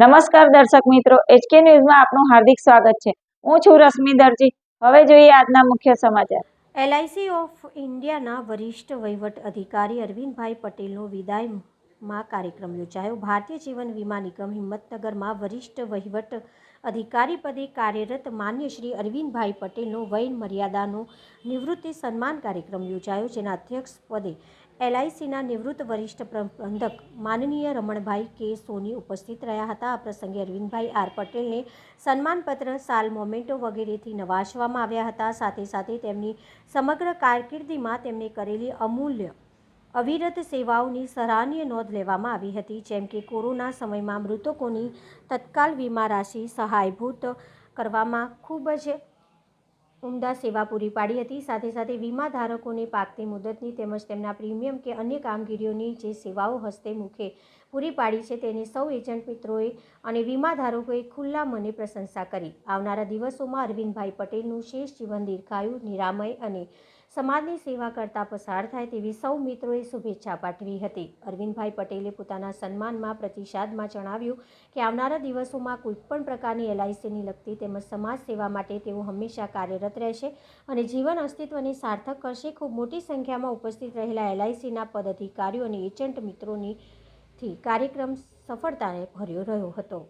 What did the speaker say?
નમસ્કાર દર્શક મિત્રો એચકે ન્યૂઝમાં આપનું હાર્દિક સ્વાગત છે. હું છું રશ્મિ દરજી. હવે જોઈએ આજના મુખ્ય સમાચાર. એલઆઈસી ઓફ ઇન્ડિયાના વરિષ્ઠ વહીવટ અધિકારી અરવિંદભાઈ પટેલનો વિદાયમાં કાર્યક્રમ યોજાયો. ભારતીય જીવન વીમા નિગમ હિંમતનગરમાં વરિષ્ઠ વહીવટ અધિકારી પદે કાર્યરત માન્ય શ્રી અરવિંદભાઈ પટેલનો વયન મર્યાદાનો નિવૃત્તિ સન્માન કાર્યક્રમ યોજાયો, જેના અધ્યક્ષ પદે એલઆઈસીના નિવૃત્ત વરિષ્ઠ પ્રબંધક માનનીય રમણભાઈ કે સોની ઉપસ્થિત રહ્યા હતા. આ પ્રસંગે અરવિંદભાઈ આર પટેલને સન્માનપત્ર, સાલ મોમેન્ટો વગેરેથી નવાજવામાં આવ્યા હતા. સાથે સાથે તેમની સમગ્ર કારકિર્દીમાં તેમણે કરેલી અમૂલ્ય અવિરત સેવાઓની સરાહનીય નોંધ લેવામાં આવી હતી, જેમ કે કોરોના સમયમાં મૃતકોની તત્કાલ વીમા રાશિ સહાયભૂત કરવામાં ખૂબ જ ઉમદા સેવા પૂરી પાડી હતી. સાથે સાથે વીમા ધારકોને પાકતી મુદતની તેમજ તેમના પ્રીમિયમ કે અન્ય કામગીરીઓની જે સેવાઓ હસ્તે મુખે પૂરી પાડી છે તેની સૌ એજન્ટ મિત્રોએ અને વીમા ધારકોએ ખુલ્લા મને પ્રશંસા કરી. આવનારા દિવસોમાં અરવિંદભાઈ પટેલનું શેષ જીવન દીર્ઘાયુ નિરામય અને સમાજની સેવા કરતા પસાર થાય તેવી સૌ મિત્રોએ શુભેચ્છા પાઠવી હતી. અરવિંદભાઈ પટેલે પોતાના સન્માનમાં પ્રતિસાદમાં જણાવ્યું કે આવનારા દિવસોમાં કોઈપણ પ્રકારની એલઆઈસીની લગતી તેમજ સમાજ સેવા માટે તેઓ હંમેશા કાર્યરત રહેશે અને જીવન અસ્તિત્વને સાર્થક કરશે. ખૂબ મોટી સંખ્યામાં ઉપસ્થિત રહેલા એલઆઈસીના પદ અધિકારીઓ અને એજન્ટ મિત્રોની કાર્યક્રમ સફળતાને ભર્યો રહ્યો હતો.